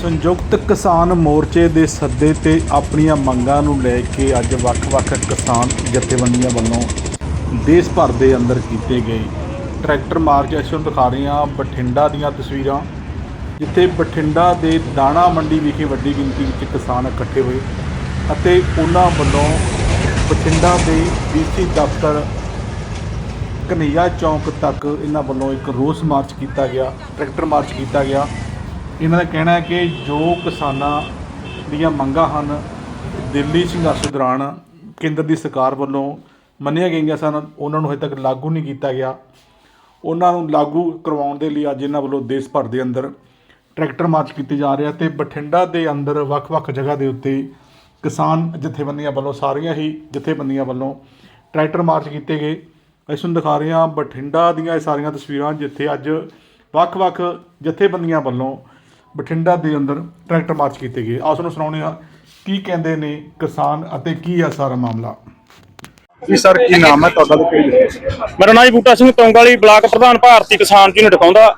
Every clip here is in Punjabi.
ਸੰਯੁਕਤ ਕਿਸਾਨ ਮੋਰਚੇ ਦੇ ਸੱਦੇ ਤੇ ਆਪਣੀਆਂ ਮੰਗਾਂ ਨੂੰ ਲੈ ਕੇ ਅੱਜ ਵੱਖ-ਵੱਖ ਕਿਸਾਨ ਜਥੇਬੰਦੀਆਂ ਵੱਲੋਂ ਦੇਸ਼ ਭਰ ਦੇ ਅੰਦਰ ਕੀਤੇ ਗਏ। ਟਰੈਕਟਰ ਮਾਰਚ ਅਸੀਂ ਤੁਹਾਨੂੰ ਦਿਖਾ ਰਹੇ ਹਾਂ, ਬਠਿੰਡਾ ਦੀਆਂ ਤਸਵੀਰਾਂ। ਜਿੱਥੇ ਬਠਿੰਡਾ ਦੇ ਦਾਣਾ ਮੰਡੀ ਵਿਖੇ ਵੱਡੀ ਗਿਣਤੀ ਵਿੱਚ ਕਿਸਾਨ ਇਕੱਠੇ ਹੋਏ ਅਤੇ ਉਹਨਾਂ ਵੱਲੋਂ ਬਠਿੰਡਾ ਦੇ ਡੀਸੀ ਦਫ਼ਤਰ ਕਨਈਆ ਚੌਂਕ ਤੱਕ ਇਹਨਾਂ ਵੱਲੋਂ ਇੱਕ ਰੋਸ ਮਾਰਚ ਕੀਤਾ ਗਿਆ, ਟਰੈਕਟਰ ਮਾਰਚ ਕੀਤਾ ਗਿਆ। ਇਹਨਾਂ ਦਾ ਕਹਿਣਾ ਹੈ ਕਿ ਜੋ ਕਿਸਾਨਾਂ ਦੀਆਂ ਮੰਗਾਂ ਹਨ, ਦਿੱਲੀ ਸੰਘਰਸ਼ ਦੌਰਾਨ ਕੇਂਦਰ ਦੀ ਸਰਕਾਰ ਵੱਲੋਂ ਮੰਨੀਆਂ ਗਈਆਂ ਸਨ, ਉਹਨਾਂ ਨੂੰ ਹਜੇ ਤੱਕ ਲਾਗੂ ਨਹੀਂ ਕੀਤਾ ਗਿਆ। ਉਹਨਾਂ ਨੂੰ ਲਾਗੂ ਕਰਵਾਉਣ ਦੇ ਲਈ ਅੱਜ ਇਹਨਾਂ ਵੱਲੋਂ ਦੇਸ਼ ਭਰ ਦੇ ਅੰਦਰ ਟਰੈਕਟਰ ਮਾਰਚ ਕੀਤੇ ਜਾ ਰਿਹਾ ਤੇ ਬਠਿੰਡਾ ਦੇ ਅੰਦਰ ਵੱਖ-ਵੱਖ ਜਗ੍ਹਾ ਦੇ ਉੱਤੇ ਕਿਸਾਨ ਜਥੇਬੰਦੀਆਂ ਵੱਲੋਂ ਸਾਰੀਆਂ ਹੀ ਜਥੇਬੰਦੀਆਂ ਵੱਲੋਂ ਟਰੈਕਟਰ ਮਾਰਚ ਕੀਤੇ ਗਏ। ਅਸੀਂ ਤੁਹਾਨੂੰ ਦਿਖਾ ਰਹੇ ਹਾਂ ਬਠਿੰਡਾ ਦੀਆਂ ਇਹ ਸਾਰੀਆਂ ਤਸਵੀਰਾਂ, ਜਿੱਥੇ ਅੱਜ ਵੱਖ-ਵੱਖ ਜਥੇਬੰਦੀਆਂ ਵੱਲੋਂ ਬਠਿੰਡਾ ਦੇ ਅੰਦਰ ਟਰੈਕਟਰ ਮਾਰਚ ਕੀਤੇ ਗਏ। ਆਓ ਤੁਹਾਨੂੰ ਸੁਣਾਉਂਦੇ ਹਾਂ ਕੀ ਕਹਿੰਦੇ ਨੇ ਕਿਸਾਨ ਅਤੇ ਕੀ ਹੈ ਸਾਰਾ ਮਾਮਲਾ। ਜੀ ਸਰ ਕੀ ਨਾਮ ਹੈ ਤੁਹਾਡਾ ਤੇ ਕਿਹੜੀ ਮੇਰਾ ਨਾਮ ਜੀ ਬੂਟਾ ਸਿੰਘ ਤੋਂਗਾਲੀ ਬਲਾਕ ਪ੍ਰਧਾਨ ਭਾਰਤੀ ਕਿਸਾਨ ਯੂਨੀਅਟ ਟਿਕਾਉਂਦਾ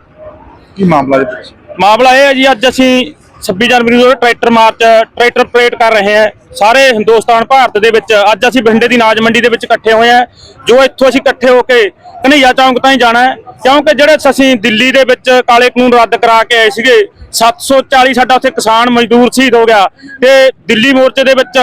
ਕੀ ਮਾਮਲਾ ਜੀ? ਮਾਮਲਾ ਇਹ ਹੈ ਜੀ ਅੱਜ ਅਸੀਂ 26 ਜਨਵਰੀ ਨੂੰ ਟਰੈਕਟਰ ਮਾਰਚ, ਟਰੈਕਟਰ ਪਰੇਡ ਕਰ ਰਹੇ ਹਾਂ। ਸਾਰੇ ਹਿੰਦੁਸਤਾਨ, ਭਾਰਤ ਦੇ ਵਿੱਚ ਅੱਜ ਅਸੀਂ ਬਠਿੰਡੇ ਦੀ ਨਾਜ ਮੰਡੀ ਦੇ ਵਿੱਚ ਇਕੱਠੇ ਹੋਏ ਹਾਂ, ਜੋ ਇੱਥੋਂ ਅਸੀਂ ਇਕੱਠੇ ਹੋ ਕੇ ਕਨਈਆ ਚੌਂਕ ਤਾਈਂ ਜਾਣਾ ਹੈ। ਕਿਉਂਕਿ ਜਿਹੜੇ ਅਸੀਂ ਦਿੱਲੀ ਦੇ ਵਿੱਚ ਕਾਲੇ ਕਾਨੂੰਨ ਰੱਦ ਕਰਾ ਕੇ ਆਏ ਸੀਗੇ 740 ਸਾਡਾ ਉੱਥੇ ਕਿਸਾਨ ਮਜ਼ਦੂਰ ਸ਼ਹੀਦ ਹੋ ਗਿਆ ਤੇ ਦਿੱਲੀ ਮੋਰਚੇ ਦੇ ਵਿੱਚ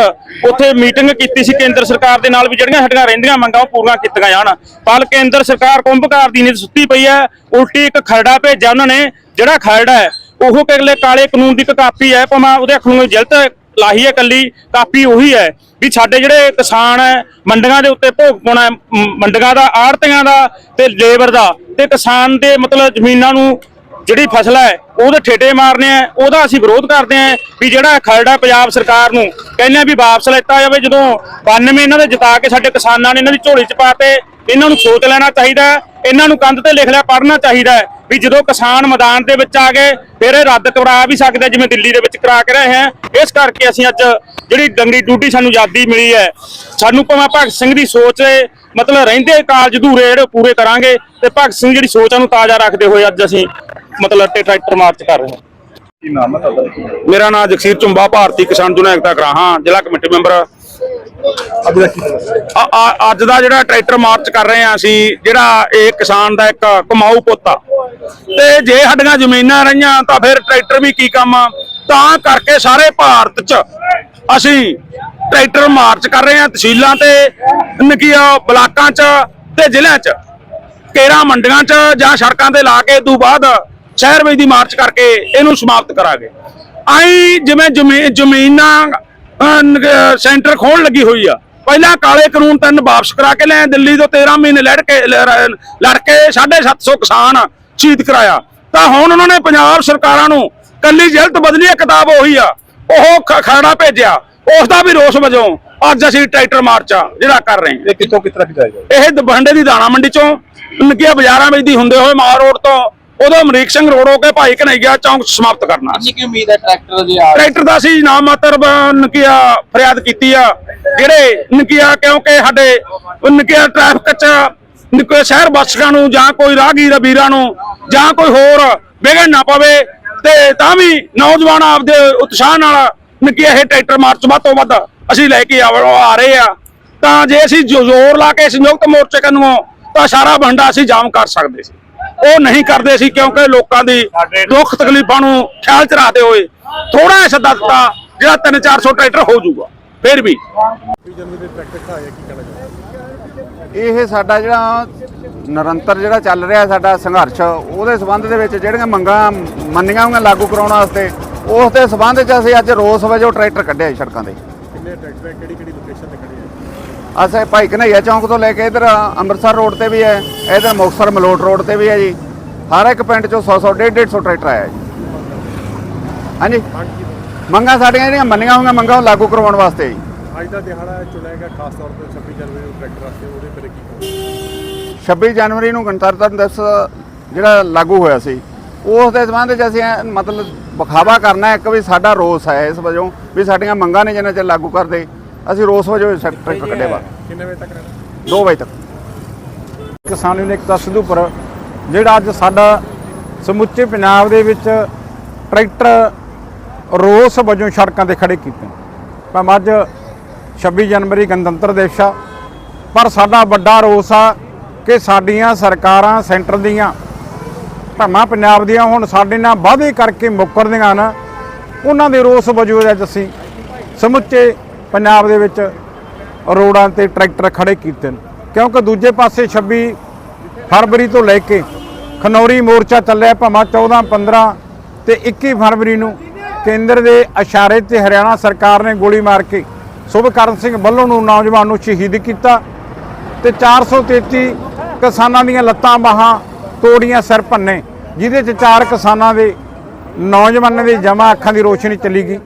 ਉੱਥੇ ਮੀਟਿੰਗ ਕੀਤੀ ਸੀ, ਕੇਂਦਰ ਸਰਕਾਰ ਦੇ ਨਾਲ ਵੀ ਜਿਹੜੀਆਂ ਸਾਡੀਆਂ ਰਹਿੰਦੀਆਂ ਮੰਗਾਂ ਉਹ ਪੂਰੀਆਂ ਕੀਤੀਆਂ ਜਾਣ। ਪਰ ਕੇਂਦਰ ਸਰਕਾਰ ਕੁੰਭਕਾਰ ਦੀ ਨੀਂਦ ਸੁੱਤੀ ਪਈ ਹੈ, ਉਲਟੀ ਇੱਕ ਖਰੜਾ ਭੇਜਿਆ ਉਹਨਾਂ ਨੇ, ਜਿਹੜਾ ਖਰੜਾ ਹੈ ਉਹ ਕਿਲੇ ਕਾਲੇ ਕਾਨੂੰਨ ਦੀ ਇੱਕ ਕਾਪੀ ਹੈ ਭਾਵੇਂ ਉਹਦੇ ਅੱਖਰ ਨੂੰ ਜਲਤ ਲਾਹੀ ਹੈ ਕੱਲੀ ਕਾਪੀ ਉਹੀ ਹੈ ਵੀ ਸਾਡੇ ਜਿਹੜੇ ਕਿਸਾਨ ਹੈ ਮੰਡੀਆਂ ਦੇ ਉੱਤੇ ਭੋਗ ਪਾਉਣਾ ਹੈ, ਮੰਡੀਆਂ ਦਾ ਆੜਤੀਆਂ ਦਾ ਤੇ ਲੇਬਰ ਦਾ ਤੇ ਕਿਸਾਨ ਦੇ ਮਤਲਬ ਜ਼ਮੀਨਾਂ ਨੂੰ ਜਿਹੜੀ ਫਸਲ ਹੈ ਉਹਦੇ ਠੇਡੇ ਮਾਰਨੇ ਆ ਉਹਦਾ ਅਸੀਂ ਵਿਰੋਧ ਕਰਦੇ ਆ ਵੀ ਜਿਹੜਾ ਖਰੜਾ ਪੰਜਾਬ ਸਰਕਾਰ ਨੂੰ ਕਹਿੰਦੇ ਆ ਵੀ ਵਾਪਸ ਲੈਤਾ ਜਾਵੇ ਜਦੋਂ 92 ਇਹਨਾਂ ਦੇ ਜਿਤਾ ਕੇ ਸਾਡੇ ਕਿਸਾਨਾਂ ਨੇ ਇਹਨਾਂ ਦੀ ਝੋਲੀ ਚ ਪਾਤੇ ਇਹਨਾਂ ਨੂੰ ਸੋਚ ਲੈਣਾ ਚਾਹੀਦਾ ਇਹਨਾਂ ਨੂੰ ਕੰਧ ਤੇ ਲਿਖ ਲਿਆ ਪੜ੍ਹਨਾ ਚਾਹੀਦਾ ਵੀ ਜਦੋਂ ਕਿਸਾਨ ਮੈਦਾਨ ਦੇ ਵਿੱਚ ਆ ਗਏ ਫਿਰ ਇਹ ਰੱਦ ਕਰਾ ਵੀ ਸਕਦੇ ਜਿਵੇਂ ਦਿੱਲੀ ਦੇ ਵਿੱਚ ਕਰਾ ਕੇ ਰਹੇ ਹੈ। ਇਸ ਕਰਕੇ ਅਸੀਂ ਅੱਜ ਜਿਹੜੀ ਡੰਗਰੀ ਡਿਊਟੀ ਸਾਨੂੰ ਆਜ਼ਾਦੀ ਮਿਲੀ ਹੈ ਸਾਨੂੰ ਭਾਵੇਂ ਭਗਤ ਸਿੰਘ ਦੀ ਸੋਚ ਹੈ, ਮਤਲਬ ਰਹਿੰਦੇ ਕਾਰਜ ਅਧੂਰੇ ਜਿਹੜੇ ਪੂਰੇ ਕਰਾਂਗੇ ਤੇ ਭਗਤ ਸਿੰਘ ਜਿਹੜੀ ਸੋਚ ਨੂੰ ਤਾਜ਼ਾ ਰੱਖਦੇ ਹੋਏ ਅੱਜ ਅਸੀਂ ਮਤਲਬ ਤੇ ਟਰੈਕਟਰ ਮਾਰਚ ਕਰ ਰਹੇ ਹਾਂ। ਕੀ ਨਾਮ ਹੈ ਤੁਹਾਡਾ? ਮੇਰਾ ਨਾਮ ਜਗਸੀਰ ਚੁੰਬਾ ਭਾਰਤੀ ਕਿਸਾਨ ਯੂਨੀਅਨ ਏਕਤਾ ਗਰਾਹਾਂ ਜ਼ਿਲ੍ਹਾ ਕਮੇਟੀ ਮੈਂਬਰ। ਅੱਜ ਦਾ ਕੀ ਅੱਜ ਦਾ ਜਿਹੜਾ ਟਰੈਕਟਰ ਮਾਰਚ ਕਰ ਰਹੇ ਆ ਅਸੀਂ, ਜਿਹੜਾ ਇਹ ਕਿਸਾਨ ਦਾ ਇੱਕ ਕਮਾਊ ਪੁੱਤ ਆ। ਤੇ ਜੇ ਸਾਡੀਆਂ ਜ਼ਮੀਨਾਂ ਰਹੀਆਂ ਤਾਂ ਫਿਰ ਟਰੈਕਟਰ ਵੀ ਕੀ ਕੰਮ ਆ? ਤਾਂ ਕਰਕੇ ਸਾਰੇ ਭਾਰਤ 'ਚ ਅਸੀਂ ਟਰੈਕਟਰ ਮਾਰਚ ਕਰ ਰਹੇ ਆ ਤਹਿਸੀਲਾਂ ਤੇ ਨਕੀਆ ਬਲਾਕਾਂ 'ਚ ਤੇ ਜ਼ਿਲ੍ਹਿਆਂ 'ਚ, ਕੇਰਾ ਮੰਡੀਆਂ 'ਚ ਜਾਂ ਸੜਕਾਂ ਤੇ ਲਾ ਕੇ ਤੋਂ ਬਾਅਦ ਸ਼ਹਿਰ ਵਿੱਚ ਦੀ ਮਾਰਚ ਕਰਕੇ ਇਹਨੂੰ ਸਮਾਪਤ ਕਰਾਂਗੇ। ਆਈ ਜਿਵੇਂ ਜ਼ਮੀ- ਜ਼ਮੀਨਾਂ ਸੈਂਟਰ ਖੋਣ ਲੱਗੀ ਹੋਈ ਆ। ਪਹਿਲਾਂ ਕਾਲੇ ਕਾਨੂੰਨ ਤਿੰਨ ਵਾਪਸ ਕਰਾ ਕੇ ਲੈ ਦਿੱਲੀ ਤੋਂ 13 ਮਹੀਨੇ ਲੜ ਕੇ ਲੜ ਕੇ 750 ਕਿਸਾਨ ਸ਼ਹੀਦ ਕਰਾਇਆ। ਤਾਂ ਹੁਣ ਉਹਨਾਂ ਨੇ ਪੰਜਾਬ ਸਰਕਾਰਾਂ ਨੂੰ ਕੱਲੀ ਜਲਦ ਬਦਲੀ ਕਿਤਾਬ ਉਹੀ ਆ। ਉਹ ਖ- ਖਰੜਾ ਭੇਜਿਆ। ਉਸ ਦਾ ਵੀ ਰੋਸ ਵਜੋਂ ਅੱਜ ਅਸੀਂ ਟਰੈਕਟਰ ਮਾਰਚ ਜਿਹੜਾ ਕਰ ਰਹੇ ਹਾਂ। ਇਹ ਕਿੱਥੋਂ ਕਿੱਥੇ ਤੱਕ ਜਾਏਗਾ? ਇਹ ਦਬੰਡੇ ਦੀ ਦਾਣਾ ਮੰਡੀ ਚੋਂ। ਨਕੀਆ ਬਾਜ਼ਾਰਾਂ ਵਿੱਚ ਦੀ ਹੁੰਦੇ ਹੋਏ ਮਾਰ ਰੋਡ ਤੋਂ ਉਦੋਂ ਅਮਰੀਕ ਸਿੰਘ ਰੋਡ ਹੋ ਕੇ ਭਾਈ ਕਨਈਆ ਚੌਂਕ ਸਮਾਪਤ ਕਰਨਾ ਕਿੰਨੀ ਕੀ ਉਮੀਦ ਹੈ ਟਰੈਕਟਰ ਦੀ ਆ ਟਰੈਕਟਰ ਦਾ ਅਸੀਂ ਨਾਮ ਮਾਤਰ ਨਕੀਆ ਫਰਿਆਦ ਕੀਤੀ ਆ। ਜਿਹੜੇ ਨਕੀਆ ਕਿਉਂਕਿ ਸਾਡੇ ਨਕੀਆ ਟ੍ਰੈਫਿਕ 'ਚ ਨਿੱਕੇ ਸ਼ਹਿਰ ਵਾਸੀਆਂ ਨੂੰ ਜਾਂ ਕੋਈ ਰਾਹਗੀਰ ਵੀਰਾਂ ਨੂੰ ਜਾਂ ਕੋਈ ਹੋਰ ਵਿਘਨ ਨਾ ਪਵੇ ਤੇ ਤਾਂ ਵੀ ਨੌਜਵਾਨ ਆਪਦੇ ਉਤਸ਼ਾਹ ਨਾਲ ਨਕੀਆ ਇਹ ਟਰੈਕਟਰ ਮਾਰਚ ਵੱਧ ਤੋਂ ਵੱਧ ਅਸੀਂ ਲੈ ਕੇ ਆ ਆ ਰਹੇ ਆ। ਤਾਂ ਜੇ ਅਸੀਂ ਜ਼ੋਰ ਲਾ ਕੇ ਸੰਯੁਕਤ ਮੋਰਚੇ ਕੰਨੋਂ ਤਾਂ ਸਾਰਾ ਬੰਡਾ ਅਸੀਂ ਜਾਮ ਕਰ ਸਕਦੇ ਸੀ। ਉਹ ਨਹੀਂ ਕਰਦੇ ਸੀ ਕਿਉਂਕਿ ਲੋਕਾਂ ਦੀ ਦੁੱਖ ਤਕਲੀਫਾਂ ਨੂੰ ਖਿਆਲ ਚ ਰੱਖਦੇ ਹੋਏ ਥੋੜਾ ਜਿਹਾ ਸੱਦਾ ਦਿੱਤਾ ਜਿਹੜਾ 3-400 ਟਰੈਕਟਰ ਹੋ ਜਾਊਗਾ ਫਿਰ ਵੀ। ਇਹ ਸਾਡਾ ਜਿਹੜਾ ਨਿਰੰਤਰ ਜਿਹੜਾ ਚੱਲ ਰਿਹਾ ਸਾਡਾ ਸੰਘਰਸ਼ ਉਹਦੇ ਸਬੰਧ ਦੇ ਵਿੱਚ ਜਿਹੜੀਆਂ ਮੰਗਾਂ ਮੰਨੀਆਂ ਹੋਈਆਂ ਲਾਗੂ ਕਰਾਉਣ ਵਾਸਤੇ ਉਸ ਦੇ ਸਬੰਧ 'ਚ ਅਸੀਂ ਅੱਜ ਰੋਸ ਵਜੋਂ ਟਰੈਕਟਰ ਕੱਢਿਆ ਸੜਕਾਂ ਤੇ। ਕਿੰਨੇ ਟਰੈਕਟਰ ਕਿਹੜੀ ਕਿਹੜੀ ਲੋਕੇਸ਼ਨ ਤੇ ਖੜੇ ਆ? ਅਸੀਂ ਭਾਈ ਕਨਈਆ ਚੌਂਕ ਤੋਂ ਲੈ ਕੇ ਇਧਰ ਅੰਮ੍ਰਿਤਸਰ ਰੋਡ ਤੇ ਵੀ ਹੈ ਇਧਰ ਮੁਕਤਸਰ ਮਲੋਟ ਰੋਡ ਤੇ ਵੀ ਹੈ ਜੀ। ਹਰ ਇੱਕ ਪਿੰਡ 'ਚੋਂ 100 100 150 150 ਟਰੈਕਟਰ ਆਇਆ ਜੀ। ਹਾਂਜੀ? ਮੰਗਾਂ ਸਾਡੀਆਂ ਜਿਹੜੀਆਂ ਮੰਨੀਆਂ ਹੋਈਆਂ ਮੰਗਾਂ ਉਹ ਲਾਗੂ ਕਰਵਾਉਣ ਵਾਸਤੇ ਜੀ। ਅੱਜ ਦਾ ਦਿਹਾੜਾ ਚੁਣਿਆ ਗਿਆ ਖਾਸ ਤੌਰ ਤੇ 26 ਜਨਵਰੀ ਨੂੰ ਟਰੈਕਟਰ ਵਾਸਤੇ ਉਹਦੇ ਬਾਰੇ ਕੀ ਕਹੋਗੇ? 26 ਜਨਵਰੀ ਨੂੰ ਗਣਤੰਤਰ ਦਿਵਸ ਜਿਹੜਾ ਲਾਗੂ ਹੋਇਆ ਸੀ ਉਸ ਦੇ ਸੰਬੰਧ ਵਿੱਚ ਅਸੀਂ ਐਂ ਮਤਲਬ ਵਿਖਾਵਾ ਕਰਨਾ ਇੱਕ ਵੀ ਸਾਡਾ ਰੋਸ ਹੈ ਇਸ ਵਜੋਂ ਵੀ ਸਾਡੀਆਂ ਮੰਗਾਂ ਨੇ ਜਿੰਨਾ ਚਿਰ ਲਾਗੂ ਕਰਦੇ ਅਸੀਂ ਰੋਸ ਵਜੋਂ ਇਹ ਟਰੈਕਟਰ ਕੱਢੇ ਵਾ। ਕਿੰਨੇ ਵਜੇ ਤੱਕ ਰਹਿਣਾ? 2 ਵਜੇ ਤੱਕ। ਕਿਸਾਨ ਯੂਨੀਅਨ ਏਕਤਾ ਸਿੱਧੂਪੁਰ ਜਿਹੜਾ ਅੱਜ ਸਾਡਾ ਸਮੁੱਚੇ ਪੰਜਾਬ ਦੇ ਵਿੱਚ ਟਰੈਕਟਰ ਰੋਸ ਵਜੋਂ ਸੜਕਾਂ ਤੇ ਖੜੇ ਕੀਤੇ ਭਾਵੇਂ ਅੱਜ 26 ਜਨਵਰੀ ਗਣਤੰਤਰ ਦਿਵਸ ਆ ਪਰ ਸਾਡਾ ਵੱਡਾ ਰੋਸ ਆ ਕਿ ਸਾਡੀਆਂ ਸਰਕਾਰਾਂ ਸੈਂਟਰ ਦੀਆਂ ਭਾਵੇਂ ਪੰਜਾਬ ਦੀਆਂ ਹੁਣ ਸਾਡੇ ਨਾਲ ਵਾਅਦੇ ਕਰਕੇ ਮੁੱਕਰਦੀਆਂ ਨਾ, ਉਹਨਾਂ ਦੇ ਰੋਸ ਵਜੋਂ ਅੱਜ ਅਸੀਂ ਸਮੁੱਚੇ ਪੰਜਾਬ ਦੇ ਵਿੱਚ ਰੋਡਾਂ ਤੇ ਟਰੈਕਟਰ ਖੜੇ ਕੀਤੇ ਨੇ। ਕਿਉਂਕਿ ਦੂਜੇ ਪਾਸੇ 26 ਫਰਵਰੀ ਤੋਂ ਲੈ ਕੇ ਖਨੌਰੀ ਮੋਰਚਾ ਚੱਲਿਆ, ਭਾਵੇਂ 14 15 ਤੇ 21 ਫਰਵਰੀ ਨੂੰ ਕੇਂਦਰ ਦੇ ਇਸ਼ਾਰੇ ਤੇ ਹਰਿਆਣਾ ਸਰਕਾਰ ਨੇ ਗੋਲੀ ਮਾਰ ਕੇ ਸੁਭਕਰਨ ਸਿੰਘ ਵੱਲੋਂ ਨੂੰ ਨੌਜਵਾਨ ਨੂੰ ਸ਼ਹੀਦ ਕੀਤਾ ਤੇ 433 ਕਿਸਾਨਾਂ ਦੀਆਂ ਲੱਤਾਂ ਬਾਹਾਂ ਤੋੜੀਆਂ ਸਿਰ ਭੰਨੇ, ਜਿਹਦੇ ਚ ਚਾਰ ਕਿਸਾਨਾਂ ਦੇ, ਨੌਜਵਾਨਾਂ ਦੀ ਜਮਾ ਅੱਖਾਂ ਦੀ ਰੋਸ਼ਨੀ ਚਲੀ ਗਈ।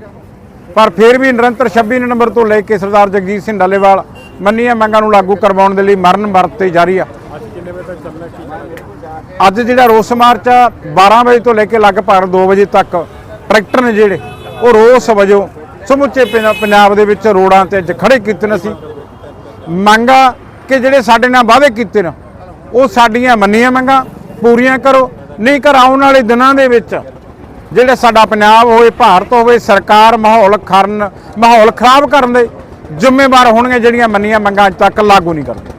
ਪਰ ਫਿਰ ਵੀ ਨਿਰੰਤਰ 26 ਨਵੰਬਰ ਤੋਂ ਲੈ ਕੇ ਸਰਦਾਰ ਜਗਜੀਤ ਸਿੰਘ ਡਾਲੇਵਾਲ ਮੰਨੀਆਂ ਮੰਗਾਂ ਨੂੰ ਲਾਗੂ ਕਰਵਾਉਣ ਦੇ ਲਈ ਮਰਨ ਵਰਤ ਤੇ ਜਾਰੀ ਆ। ਅੱਜ ਜਿਹੜਾ ਰੋਸ ਮਾਰਚ ਆ 12 ਵਜੇ ਤੋਂ ਲੈ ਕੇ ਲਗਭਗ 2 ਵਜੇ ਤੱਕ ਟਰੈਕਟਰ ਨੇ ਜਿਹੜੇ, ਉਹ ਰੋਸ ਵਜੋਂ ਸਮੁੱਚੇ ਪੰਜਾਬ ਦੇ ਵਿੱਚ ਰੋਡਾਂ ਤੇ ਅੱਜ ਖੜੇ ਕੀਤੇ ਨੇ ਅਸੀਂ। ਮੰਗਾ ਕਿ ਜਿਹੜੇ ਸਾਡੇ ਨਾਲ ਵਾਅਦੇ ਕੀਤੇ ਨੇ, ਉਹ ਸਾਡੀਆਂ ਮੰਨੀਆਂ ਮੰਗਾਂ ਪੂਰੀਆਂ ਕਰੋ, ਨਹੀਂ ਕਰ ਆਉਣ ਵਾਲੇ ਦਿਨਾਂ ਦੇ ਵਿੱਚ ਜਿਹੜਾ ਸਾਡਾ ਪੰਜਾਬ ਹੋਵੇ, ਭਾਰਤ ਹੋਵੇ, ਸਰਕਾਰ ਮਾਹੌਲ ਖਰਨ, ਮਾਹੌਲ ਖਰਾਬ ਕਰਨ ਦੇ ਜ਼ਿੰਮੇਵਾਰ ਹੋਣਗੇ ਜਿਹੜੀਆਂ ਮੰਨੀਆਂ ਮੰਗਾਂ ਅੱਜ ਤੱਕ ਲਾਗੂ ਨਹੀਂ ਕਰਦੇ।